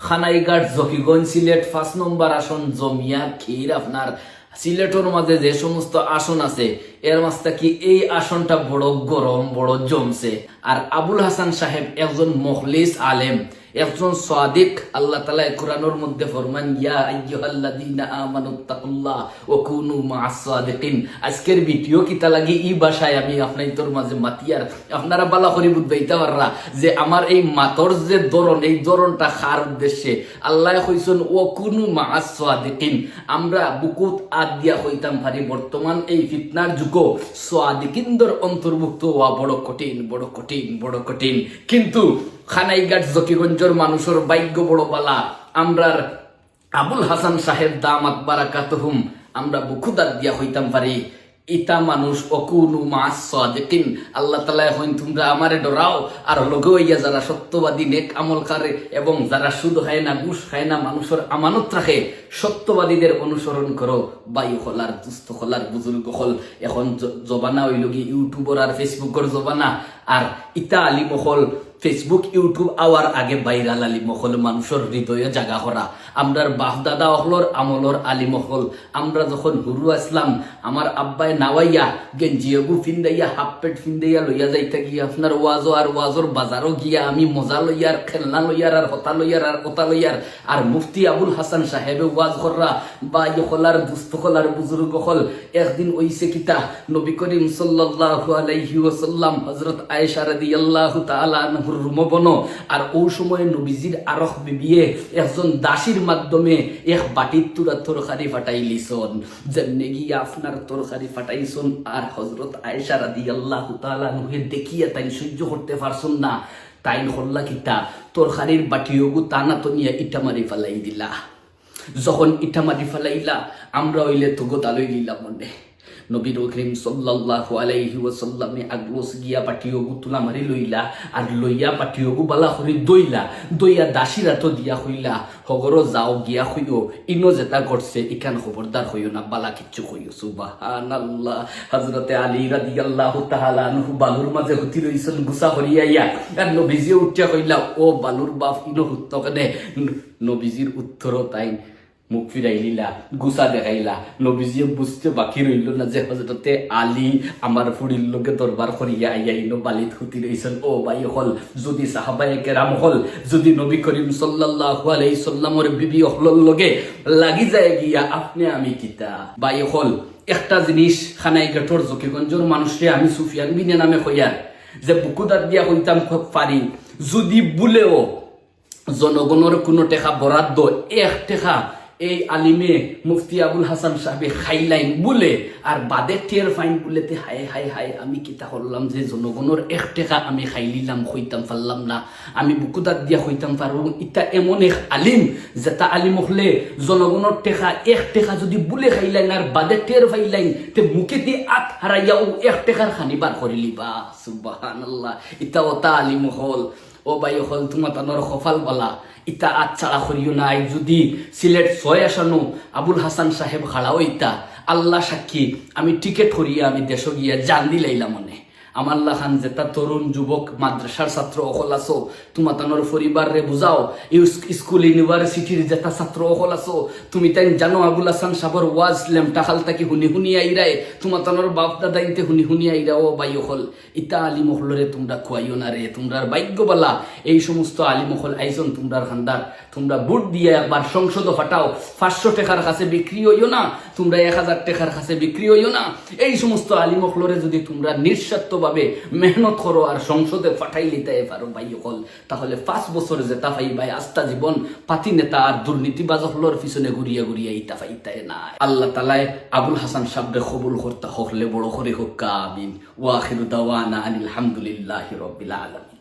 খানাইঘাট জকিগঞ্জ সিলেট পাঁচ নম্বর আসন জমিয়া খির আপনার। সিলেটের মাঝে যে সমস্ত আসন আছে, এর মাঝটা কি এই আসনটা বড় গরম, বড় জমছে। আর আবুল হাসান সাহেব একজন মখলিস আলেম। একজন সাদিক আল্লাহ তালা কোরআনের মধ্যে ফরমান, ইয়া আইয়ুহাল্লাযীনা আমানুত্তাকুল্লাহ ওয়া কুনু মা'আস আজকের ভিডিও কিতা লাগি? ই ভাষায় আমি আপনাই তোর মাঝে মাতিয়ার আপনারা বালা করি বুঝবাইতে পাররা যে আমার এই মাতর যে ধরন এই ধরনটা খার উদ্দেশ্যে আল্লাহ কইছেন ও কুনু মা'আস আমরা বুকুত আদ দিয়া হইতাম পারি বর্তমান এই ফিতনার যুগ সাদিকিনদের অন্তর্ভুক্ত হওয়া বড় কঠিন বড় কঠিন বড় কঠিন। কিন্তু খানাইঘাট জকিগঞ্জের মানুষের ভাগ্য বড় বালা। আমরার আবুল হাসান সাহেব দামাত বারাকাতহুম, আমরা বুকুদার দিয়া হইতাম পারি। ইতা মানুষ অকুনু মাস সাদিকিন। আল্লাহ তালা হইন তোমরা আমারে ডরাও, আর লগে হইয়া যারা সত্যবাদী নেক আমল করে এবং যারা সুদ হয় না, ঘুষ হয় না, মানুষের আমানত রাখে, সত্যবাদীদের অনুসরণ করো। বায়ু হলার দুস্থ হলার বুজুর্গ হল এখন জবানা হইল কি ইউটিউবর আর ফেসবুকের জবানা। আর ইতা আলী মহল ফেসবুক ইউটিউব আওয়ার আগে বাইরাল আলী মহল মানুষের হৃদয়ে জাগা করা আমরার বাপ দাদা অহলর আমলর আলী মহল। আমরা যখন হুরু আসলাম, আমার আব্বাই নাওয়াইয়া গেঞ্জিয়াগু ফিন্দাইয়া, হাফ পেট ফিন্দাইয়া লইয়া যাইতে গিয়া আপনার ওয়াজও আর ওয়াজর বাজারও গিয়া আমি মজা লইয়ার খেলনা লইয়ার আর হতা লইয়ার আর কথা লইয়ার আর মুফতি আবুল হাসান সাহেবে ওয়াজ কররা বা ইহলার দুস্থ হলার বুজুর্গ হল একদিন ওইসে কিতা, নবী করিম সাল্লাল্লাহু আলাইহি ওয়াসাল্লাম হযরত আয়েশা রাদিয়াল্লাহু তাআলা আনহুর রুমবন। আর ও সময় নবীজির আরখ বিবিয়ে একজন দাসীর মাধ্যমে এক বাটির তুরা তরকারি ফাটাইলিছন যেমনে গিয়া আপনার তরকারি ফাটাইছন আর হযরত আয়েশা রাদিয়াল্লাহু তাআলা আনহুকে দেখিয়া তাই সহ্য করতে পারছন না। তাই হল্লা কিতা তরকারির বাটিওগু টানা তো নিয়ে ইটা মারি ফেলাই দিলা। যখন ইটা মারি ফেলাইলা আমরা হইলে তো গোতালই লিলা মনে। নবীর করিম সাল্লাল্লাহু আলাইহি ওয়াসাল্লামে আগলোস গিয়া পাটিওগু তুলা মারি লইলা, আর লইয়া পাটিওগু বালা করি দইলা, দইয়া দাসিরা তো দিয়া হইলা। হগর যাও গিয়া হইও, ইনো যেটা করছে ইখান খবরদার হইও না, বালা কিচ্ছু হইও। সুবহানাল্লাহ। হযরতে আলী রাদিয়াল্লাহু তাআলা আনহু বালুর মাঝে হুতি রইছেন গুসা হরিয়াইয়া আর নবীজি উঠিয়া কইলা, ও বালুর বাপ, ইনো হুত্ত কেনে? নবীজির উত্তরও তাই মুখ ফিরাইলিলা গুসা দেখাইলা নবীজিয়ে বুঝতে বাকি রইল না যে হজরতে আলী আমার ফুড়ির লোকে দরবার করিয়া আইয়া ইনো বালিত হুতি রইছেন ও ভাই হল যদি সাহাবায়ে কেরাম হল যদি নবী করিম সাল্লাল্লাহু আলাইহি সাল্লামর বিবি হলর লগে লাগি যায় গিয়া আপনি আমি কিতা ভাই হল একটা জিনিস খানাই গেটর জকিগঞ্জর মানুষরে আমি সুফিয়ান বিনে নামে কইয়ার যে বুকুদার দিয়া হইতাম খুব পারি যদি বুলেও জনগণের কোনো টেকা বরাদ্দ এক টেকা এই আলিমে মুফতি আবুল হাসান সাহেবে খাইলাইন বলে, আর বাদে টের ফাইন বলেতে, হায় হায় হায়, আমি কিতা করলাম যে জনগণের এক টেকা আমি খাইলিলাম হইতাম পারলাম না। আমি বুকুদার দিয়া হইতাম পারব ইটা এমন এক আলিম যেটা আলিম হলে জনগণের টেকা এক টেকা যদি বুলে খাইলাইন আর বাদে টের ফাইলাইন, তে মুখে দিয়ে আত হারাইয়াও এক টেকার খানিবার করিলিবা সুবাহান আল্লাহ ইটা ওটা আলিম হল। ও বাই হল তোমা তানোর সফল বলা। ইতা আচ্ছাড়া করিও নাই। যদি সিলেট ছয় আসানো, আবুল হাসান সাহেব খাড়াও ইতা আল্লাহ সাক্ষী, আমি টিকেট করিয়া আমি দেশ গিয়া জান দিলাইলাম মনে। আমার লাখান যেটা তরুণ যুবক, মাদ্রাসার ছাত্র অকল আছো তোমার তানোর পরিবার রে বুঝাও স্কুল, ইউনিভার্সিটির যেটা ছাত্র অকল আছো, তুমি তাই জানো, আবুল হাসান সাবর ওয়াজ লেমটা খাল তাকি শুনি শুনি আইরাই তোমার তানোর বাপ দাদা ইনতে শুনি শুনি আইরা ও বাই অকল। ইতা আলী মহলরে তোমরা খুয়াইও না রে তোমরা ভাগ্যবালা, এই সমস্ত আলী মহল আইসন তোমরার খান্দার। তোমরা বুট দিয়ে একবার সংসদ হটাও পাঁচশো টাকার কাছে বিক্রি হইও না, তোমরা এক হাজার টাকার কাছে বিক্রি হইও না। এই সমস্ত আলী মহলরে যদি তোমরা নিঃস্বার্থভাবে মেহনত করো আর সংসদে ফাটাই লিতে পারো ভাই হল তাহলে পাঁচ বছর যে পাই ভাই, আস্থা জীবন, পাতি নেতা আর দুর্নীতিবাজ হলোর পিছনে ঘুরিয়া ঘুরিয়া ইতা তাই না আল্লাহ তালায় আবুল হাসান সাবরে কবুল করতে হকলে বড় করে হোক, আমিন। ওয়াখির দাওয়ানা আনিল হামদুলিল্লাহি রব্বিল আলামিন।